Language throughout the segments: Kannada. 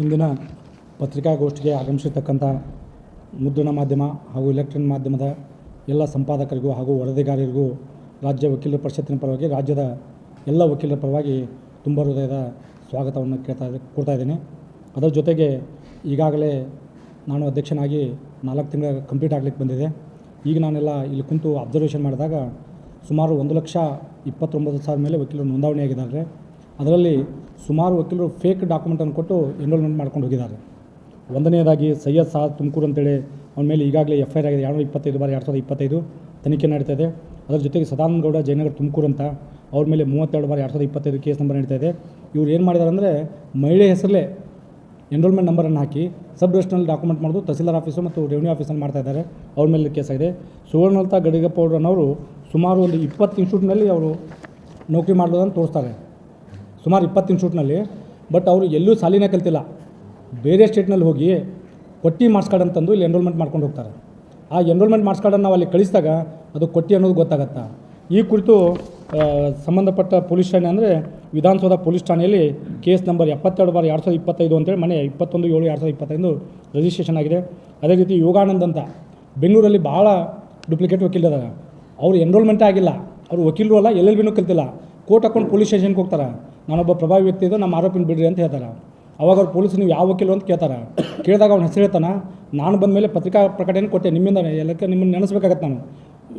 ಇಂದಿನ ಪತ್ರಿಕಾಗೋಷ್ಠಿಗೆ ಆಗಮಿಸಿರ್ತಕ್ಕಂಥ ಮುದ್ರಣ ಮಾಧ್ಯಮ ಹಾಗೂ ಎಲೆಕ್ಟ್ರಾನಿಕ್ ಮಾಧ್ಯಮದ ಎಲ್ಲ ಸಂಪಾದಕರಿಗೂ ಹಾಗೂ ವರದಿಗಾರರಿಗೂ ರಾಜ್ಯ ವಕೀಲರ ಪರಿಷತ್ತಿನ ಪರವಾಗಿ, ರಾಜ್ಯದ ಎಲ್ಲ ವಕೀಲರ ಪರವಾಗಿ ತುಂಬ ಹೃದಯದ ಸ್ವಾಗತವನ್ನು ಕೇಳ್ತಾ ಕೊಡ್ತಾ ಇದ್ದೀನಿ. ಅದರ ಜೊತೆಗೆ ಈಗಾಗಲೇ ನಾನು ಅಧ್ಯಕ್ಷನಾಗಿ ನಾಲ್ಕು ತಿಂಗಳ ಕಂಪ್ಲೀಟ್ ಆಗಲಿಕ್ಕೆ ಬಂದಿದೆ. ಈಗ ನಾನೆಲ್ಲ ಇಲ್ಲಿ ಕುಂತು ಅಬ್ಸರ್ವೇಷನ್ ಮಾಡಿದಾಗ ಸುಮಾರು ಒಂದು ಲಕ್ಷ ಇಪ್ಪತ್ತೊಂಬತ್ತು ಸಾವಿರ ಮೇಲೆ ವಕೀಲರು ನೋಂದಣಿಯಾಗಿದ್ದಾರೆ ಅದರಲ್ಲಿ ಸುಮಾರು ವಕೀಲರು ಫೇಕ್ ಡಾಕ್ಯುಮೆಂಟನ್ನು ಕೊಟ್ಟು ಎನ್ರೋಲ್ಮೆಂಟ್ ಮಾಡ್ಕೊಂಡು ಹೋಗಿದ್ದಾರೆ. ಒಂದನೆಯದಾಗಿ ಸೈಯದ್ ಸಾದ್ ತುಮಕೂರು ಅಂತೇಳಿ ಅವನ ಮೇಲೆ ಈಗಾಗಲೇ ಎಫ್ ಐ ಆರ್ ಆಗಿದೆ. ಎರಡು ಇಪ್ಪತ್ತೈದು ಬಾರಿ, ಎರಡು ಸಾವಿರದ ಇಪ್ಪತ್ತೈದು ತನಿಖೆ ನಡೀತಾ ಇದೆ. ಅದರ ಜೊತೆಗೆ ಸದಾನಂದ ಗೌಡ ಜಯನಗರ ತುಮಕೂರು ಅಂತ ಅವ್ರ ಮೇಲೆ ಮೂವತ್ತೆರಡು ಬಾರಿ, ಎರಡು ಸಾವಿರದ ಇಪ್ಪತ್ತೈದು ಕೇಸ್ ನಂಬರ್ ನಡೀತಾ ಇದೆ. ಇವ್ರು ಏನು ಮಾಡಿದ್ದಾರೆ ಅಂದರೆ ಮಹಿಳೆ ಹೆಸರಲ್ಲೇ ಎನ್ರೋಲ್ಮೆಂಟ್ ನಂಬರನ್ನು ಹಾಕಿ ಸಬ್ ರಿಜಿಸ್ಟ್ರಲ್ಲಿ ಡಾಕ್ಯುಮೆಂಟ್ ಮಾಡೋದು ತಹಸೀಲ್ದಾರ್ ಆಫೀಸು ಮತ್ತು ರೆವಿನ್ಯೂ ಆಫೀಸಲ್ಲಿ ಮಾಡ್ತಾ ಇದ್ದಾರೆ. ಅವ್ರ ಮೇಲೆ ಕೇಸ್ ಆಗಿದೆ. ಸುವರ್ಣಲತಾ ಗಡಿಗಪ್ಪ ಅವರು ಸುಮಾರು ಒಂದು ಇಪ್ಪತ್ತು ಇನ್ಸ್ಟಿಟ್ಯೂಟ್ನಲ್ಲಿ ಅವರು ನೌಕರಿ ಮಾಡೋದನ್ನು ತೋರಿಸ್ತಾರೆ. ಸುಮಾರು ಇಪ್ಪತ್ತು ಇನ್ಸ್ಟಿಟ್ಯೂಟ್ನಲ್ಲಿ ಬಟ್ ಅವರು ಎಲ್ಲೂ ಸಾಲಿನ ಕಲ್ತಿಲ್ಲ. ಬೇರೆ ಸ್ಟೇಟ್ನಲ್ಲಿ ಹೋಗಿ ಕೊಟ್ಟಿ ಮಾರ್ಕ್ಸ್ ಅಂತಂದು ಇಲ್ಲಿ ಎನ್ರೋಲ್ಮೆಂಟ್ ಮಾಡ್ಕೊಂಡು ಹೋಗ್ತಾರೆ. ಆ ಎನ್ರೋಲ್ಮೆಂಟ್ ಮಾರ್ಕ್ಸ್ ನಾವು ಅಲ್ಲಿ ಕಳಿಸಿದಾಗ ಅದು ಕೊಟ್ಟಿ ಅನ್ನೋದು ಗೊತ್ತಾಗತ್ತಾ? ಈ ಕುರಿತು ಸಂಬಂಧಪಟ್ಟ ಪೊಲೀಸ್ ಠಾಣೆ ಅಂದರೆ ವಿಧಾನಸೌಧ ಪೊಲೀಸ್ ಠಾಣೆಯಲ್ಲಿ ಕೇಸ್ ನಂಬರ್ ಎಪ್ಪತ್ತೆರಡು ಬಾರ್ ಎರಡು ಸಾವಿರದ ಇಪ್ಪತ್ತೈದು ಅಂತೇಳಿ ಮನೆ ಇಪ್ಪತ್ತೊಂದು ಏಳು ಎರಡು ಸಾವಿರದ ಇಪ್ಪತ್ತೈದು ರಿಜಿಸ್ಟ್ರೇಷನ್ ಆಗಿದೆ. ಅದೇ ರೀತಿ ಯೋಗಾನಂದ್ ಅಂತ ಬೆಂಗಳೂರಲ್ಲಿ ಭಾಳ ಡುಪ್ಲಿಕೇಟ್ ವಕೀಲರಾಗ ಅವರು ಎನ್ರೋಲ್ಮೆಂಟೇ ಆಗಿಲ್ಲ. ಅವರು ವಕೀಲರು ಅಲ್ಲ, ಎಲ್ ಎಲ್ ಬಿನೂ ಕಲ್ತಿಲ್ಲ. ಕೋರ್ಟ್ ಹಾಕೊಂಡು ಪೊಲೀಸ್ ಸ್ಟೇಷನ್ಗೆ ಹೋಗ್ತಾರೆ. ನಾನೊಬ್ಬ ಪ್ರಭಾವಿ ವ್ಯಕ್ತಿ ಇದ್ದು ನಮ್ಮ ಆರೋಪಿನ ಬಿಡ್ರಿ ಅಂತ ಹೇಳ್ತಾರೆ. ಅವಾಗ ಅವ್ರು ಪೊಲೀಸ್ ನೀವು ಯಾವ ವಕೀಲು ಅಂತ ಕೇಳ್ತಾರೆ. ಕೇಳಿದಾಗ ಅವ್ನ ಹೆಸರು ಹೇಳ್ತಾನೆ, ನಾನು ಬಂದ ಮೇಲೆ ಪತ್ರಿಕಾ ಪ್ರಕಟಣೆ ಕೊಟ್ಟೆ, ನಿಮ್ಮಿಂದ ಎಲ್ಲಕ್ಕೆ ನಿಮ್ಮನ್ನು ನೆನೆಸ್ಬೇಕಾಗತ್ತೆ ನಾನು.